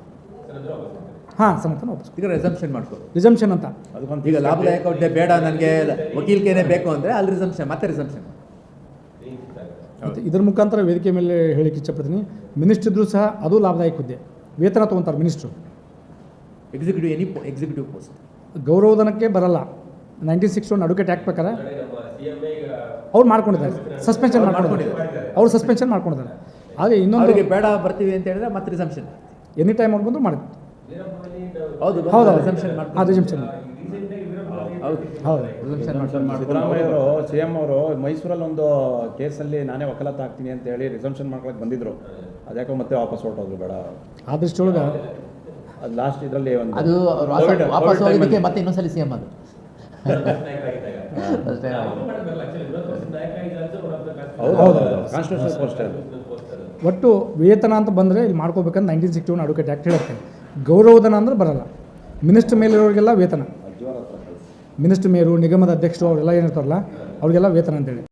ಹಾಂ ಸಮರ್ಥನ ವಾಪಸ್ ಈಗ ರೆಸಂಪ್ಷನ್ ಮಾಡ್ಕೋ ರಿಸಂಪ್ಷನ್ ಅಂತ. ಈಗ ಲಾಭದಾಯಕ ಹುದ್ದೆ ಬೇಡ ನನಗೆ ವಕೀಲಿಕೆನೇ ಬೇಕು ಅಂದರೆ ಅಲ್ಲಿ ರಿಸಂಪ್ಷನ್ ಮತ್ತೆ ರಿಸಂಪ್ಷನ್ ಮತ್ತು ಇದ್ರ ಮುಖಾಂತರ ವೇದಿಕೆ ಮೇಲೆ ಹೇಳಿಕ್ಕೆ ಇಚ್ಛಪಡ್ತೀನಿ. ಮಿನಿಸ್ಟರ್ ಇದ್ರೂ ಸಹ ಅದು ಲಾಭದಾಯಕ ಹುದ್ದೆ ವೇತನ ತೊಗೊತಾರೆ minister executive any executive post ಗೌರವಧನಕ್ಕೆ ಬರಲ್ಲ. Ninety six one advocate act ಪ್ರಕಾರ ಅವ್ರು ಮಾಡ್ಕೊಂಡಿದ್ದಾರೆ. ಸಸ್ಪೆನ್ಷನ್ ಮಾಡ್ಕೊಂಡಿದ್ದಾರೆ. ಅವ್ರು ಸಸ್ಪೆನ್ಷನ್ ಮಾಡ್ಕೊಂಡಿದ್ದಾರೆ. ಹಾಗೆ ಇನ್ನೊಂದು ಬೇಡ ಬರ್ತೀವಿ ಅಂತ ಹೇಳಿದ್ರೆ ಮತ್ತೆ ರಿಸಂಪ್ಷನ್ ಎನಿ ಟೈಮ್ ಅವ್ರು ಬಂದರೂ ಮಾಡಿ ಹೌದು ಹೌದು ರಿಸಂಪ್ಷನ್ ಹೌದು ಹೌದು ರಿಸಂಪ್ಷನ್ ಮಾಡ್ಕೊಂಡು ಸಿದ್ದರಾಮಯ್ಯ ಅವರು ಸಿ ಎಂ ಅವರು ಮೈಸೂರಲ್ಲಿ ಒಂದು ಕೇಸಲ್ಲಿ ನಾನೇ ವಕಾಲತ್ ಹಾಕ್ತೀನಿ ಅಂತ ಹೇಳಿ ರಿಸಂಪ್ಷನ್ ಮಾಡ್ಕೊಳಕ್ಕೆ ಬಂದಿದ್ರು. ಅದ್ಯಾಕೋ ಮತ್ತೆ ವಾಪಸ್ ಹೊರಟೋದ್ರು ಬೇಡ. ಆದಷ್ಟು ದೃಷ್ಟಿಯೊಳಗೆ ಅದು ಲಾಸ್ಟ್ ಇದರಲ್ಲಿ ಒಂದು ಅದು ವಾಪಸ್. ಮತ್ತೆ ಇನ್ನೊಂದ್ಸಲಿ ಸಿ ಎಂ ಅದು. ಒಟ್ಟು ವೇತನ ಅಂತ ಬಂದರೆ ಇಲ್ಲಿ ಮಾಡ್ಕೋಬೇಕಂತ nineteen sixty one advocate act ಹೇಳುತ್ತೆ ಗೌರವಧನ ಅಂದ್ರೆ ಬರಲ್ಲ. ಮಿನಿಸ್ಟರ್ ಮೇಲಿರೋರಿಗೆಲ್ಲ ವೇತನ. ಮಿನಿಸ್ಟರ್ ಮೇಯರು ನಿಗಮದ ಅಧ್ಯಕ್ಷರು ಅವರೆಲ್ಲ ಏನಿರ್ತಾರಲ್ಲ ಅವರಿಗೆಲ್ಲ ವೇತನ ಅಂತೇಳಿ.